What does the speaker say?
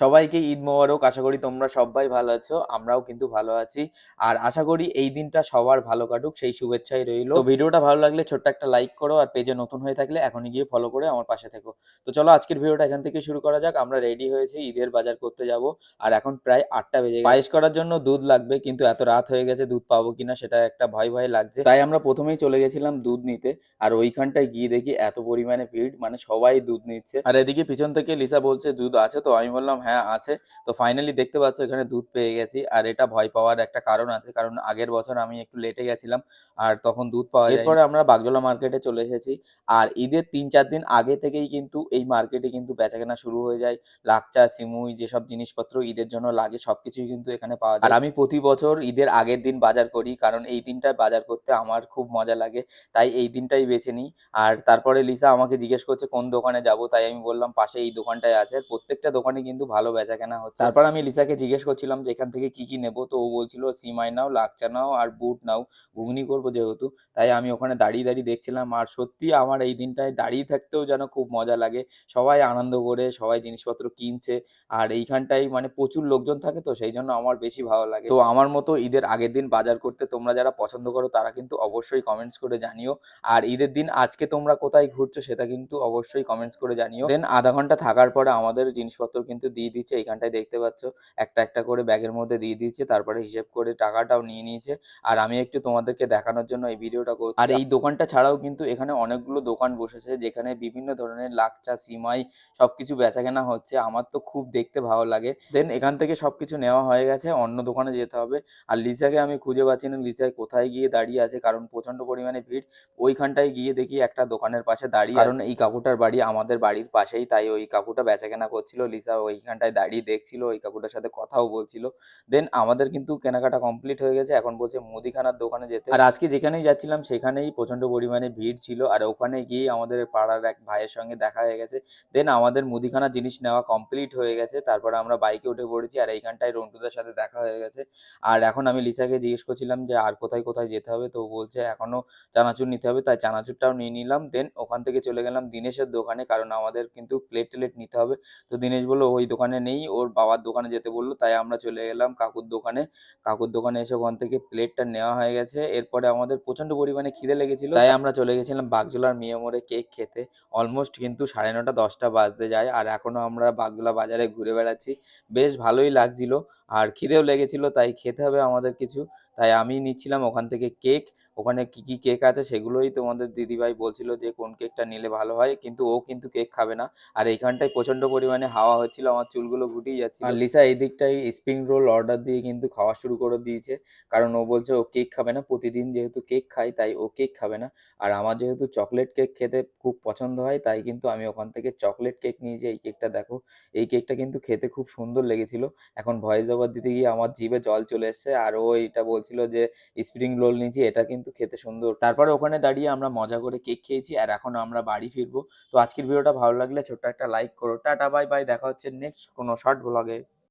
সবাইকে ঈদ মোবারক। আশা করি তোমরা সবাই ভালো আছো, আমরাও কিন্তু ভালো আছি। আর আশা করি এই দিনটা সবার ভালো কাটুক, সেই শুভেচ্ছাই রইল। তো ভিডিওটা ভালো লাগলে ছোট্ট একটা লাইক করো আর পেজে নতুন হয়ে থাকলে এখনই গিয়ে ফলো করে আমার পাশে থেকো। তো চলো আজকের ভিডিওটা এখান থেকে শুরু করা যাক। আমরা রেডি হয়েছি, ঈদের বাজার করতে যাব। আর এখন প্রায় আটটা বেজে। পায়েস করার জন্য দুধ লাগবে, কিন্তু এত রাত হয়ে গেছে, দুধ পাবো কিনা সেটা একটা ভয় ভয় লাগছে। তাই আমরা প্রথমেই চলে গেছিলাম দুধ নিতে। আর ওইখানটায় গিয়ে দেখি এত পরিমাণে ভিড় মানে সবাই দুধ নিচ্ছে। আর এদিকে পিছন থেকে লিসা বলছে, দুধ আছে? তো আমি বললাম হ্যাঁ আছে। তো ফাইনালি দেখতে পাচ্ছ এখানে দুধ পেয়ে গেছি। আর এটা ভয় পাওয়ার একটা কারণ আছে। কারণ আগের বছর আমি একটু লেটে গেছিলাম আর তখন দুধ পাওয়া যায় এরপরে আমরা বাগজোলা মার্কেটে চলে এসেছি। আর ঈদের তিন চার দিন আগে থেকেই কিন্তু এই মার্কেটে কিন্তু বেচাকেনা শুরু হয়ে যায়। লাকচা সিমুই যেসব জিনিসপত্র ঈদের জন্য লাগে সবকিছুই কিন্তু এখানে পাওয়া যায়। আর আমি প্রতি বছর ঈদের আগের দিন বাজার করি। কারণ এই দিনটায় বাজার করতে আমার খুব মজা লাগে। তাই এই দিনটাই বেছে নিই। আর তারপরে লিসা আমাকে জিজ্ঞেস করছে, কোন দোকানে যাব? তাই আমি বললাম পাশে এই দোকানটায় আছে। প্রত্যেকটা দোকানে কিন্তু ভালো বেচা কেনা হচ্ছে। তারপর আমি লিসাকে জিজ্ঞেস করছিলাম যে এখান থেকে কি কি নেব? তো ও বলছিল সিমাই নাও, লাকচা নাও আর বুট নাও। ঘুগনি করব যেহেতু। তাই আমি ওখানে দাঁড়িয়ে দাঁড়িয়ে দেখছিলাম। আর সত্যি আমার এই দিনটায় দাঁড়িয়ে থাকতেও যেন খুব মজা লাগে। সবাই আনন্দ করে, সবাই জিনিসপত্র কিনছে। আর এইখানটায় মানে প্রচুর লোকজন থাকে তো, সেই জন্য আমার বেশি ভালো লাগে। তো আমার মতো ঈদের আগের দিন বাজার করতে তোমরা যারা পছন্দ করো, তারা কিন্তু অবশ্যই কমেন্টস করে জানিও। আর ঈদের দিন আজকে তোমরা কোথায় ঘুরছো, সেটা কিন্তু অবশ্যই কমেন্টস করে জানিও। দেন আধা ঘণ্টা থাকার পরে আমাদের জিনিসপত্র কিন্তু দিয়ে দিচ্ছে এইখানটায় দেখতে পাচ্ছ একটা একটা করে ব্যাগের মধ্যে দিয়ে দিচ্ছে তারপরে হিসেব করে টাকাটাও নিয়ে নিয়েছে। আর আমি একটু তোমাদেরকে দেখানোর জন্য এই ভিডিওটা করছি। আর এই দোকানটা ছাড়াও কিন্তু এখানে অনেকগুলো দোকান বসেছে যেখানে বিভিন্ন ধরনের লাকচা সিমাই সবকিছু বেচা কেনা হচ্ছে। আমার তো খুব দেখতে ভালো লাগে। দেন এখান থেকে সবকিছু নেওয়া হয়ে গেছে অন্য দোকানে যেতে হবে। আর লিসাকে আমি খুঁজে পাচ্ছি না লিসা কোথায় গিয়ে দাঁড়িয়ে আছে কারণ প্রচণ্ড পরিমাণে ভিড়। ওইখানটায় গিয়ে দেখি একটা দোকানের পাশে দাঁড়িয়ে কারণ এই কাকুটার বাড়ি আমাদের বাড়ির পাশেই তাই ওই কাকুটা বেচা কেনা করছিল লিসা ওইখানটায় দাঁড়িয়ে দেখছিল ওই কাকুটার সাথে কথাও বলছিল। দেন আমাদের কিন্তু কেনাকাটা কমপ্লিট হয়ে গেছে, এখন বলছে মুদিখানার দোকানে যেতে। আর আজকে যেখানেই যাচ্ছিলাম সেখানেই প্রচণ্ড পরিমাণে ভিড় ছিল, আর ওখানে গিয়ে আমাদের পাড়ার এক ভাইয়ের সঙ্গে দেখা হয়ে গেছে। দেন আমাদের মুদিখানার জিনিস নেওয়া কমপ্লিট হয়ে গেছে, তারপরে আমরা বাইকে উঠে পড়েছি, আর এইখানটায় রন্টুদের সাথে দেখা হয়ে গেছে। আর এখন আমি লিসাকে জিজ্ঞেস করছিলাম যে, আর কোথায় কোথায় যেতে হবে? তো বলছে এখনও চানাচুর নিতে হবে। তাই চানাচুরটাও নিয়ে নিলাম। দেন ওখান থেকে চলে গেলাম দিনেশের দোকানে, কারণ আমাদের কিন্তু প্লেট টেলেট নিতে হবে। তো দিনেশ বলল, ওই দোকানে নেই, ওর বাবার দোকানে যেতে বলল, তাই আমরা চলে গেলাম কাকুর দোকানে। কাকুর দোকানে এসে ওখান থেকে প্লেটটা নেওয়া হয়ে গেছে। এরপরে আমাদের প্রচণ্ড পরিমাণে খিদে লেগেছিল, তাই আমরা চলে গেছিলাম বাগজোলার মেয়ে মোড়ে কেক খেতে। অলমোস্ট কিন্তু সাড়ে নটা, দশটা বাজতে যায়, আর এখনও আমরা বাগজোলা বাজারে ঘুরে বেড়াচ্ছি। বেশ ভালোই লাগছিল, আর খিদেও লেগেছিল, তাই খেতে হবে আমাদের কিছু। তাই আমি নিচ্ছিলাম ওখান থেকে কেক। ওখানে কি কি কেক আছে সেগুলোই তোমাদের দিদিভাই বলছিল যে কোন কেকটা নিলে ভালো হয়, কিন্তু ও কিন্তু কেক খাবে না। আর এইখানটায় প্রচণ্ড পরিমাণে হাওয়া হচ্ছিল, আমার চুলগুলো গুটিয়ে যাচ্ছে আর লিসা এই দিকটায় স্প্রিং রোল অর্ডার দিয়ে কিন্তু খাওয়া শুরু করে দিয়েছে। কারণ ও বলছে ও কেক খাবে না, প্রতিদিন যেহেতু কেক খাই তাই ও কেক খাবে না। আর আমার যেহেতু চকলেট কেক খেতে খুব পছন্দ হয়, তাই কিন্তু আমি ওখান থেকে চকলেট কেক নিয়েছি এই কেকটা দেখো, এই কেকটা কিন্তু খেতে খুব সুন্দর লেগেছিল। এখন ভয়েস ওভার দিতে গিয়ে আমার জিভে জল চলে এসছে, আর ও এটা বলছিল যে স্প্রিং রোল নিয়েছি, এটা কিন্তু খেতে সুন্দর। তারপরে ওখানে দাঁড়িয়ে আমরা মজা করে কেক খেয়েছি আর এখন আমরা বাড়ি ফিরবো। তো আজকের ভিডিওটা ভালো লাগলে ছোট্ট একটা লাইক করো। টাটা বাই বাই দেখা হচ্ছে নেক্সট কোনো শর্ট ব্লগে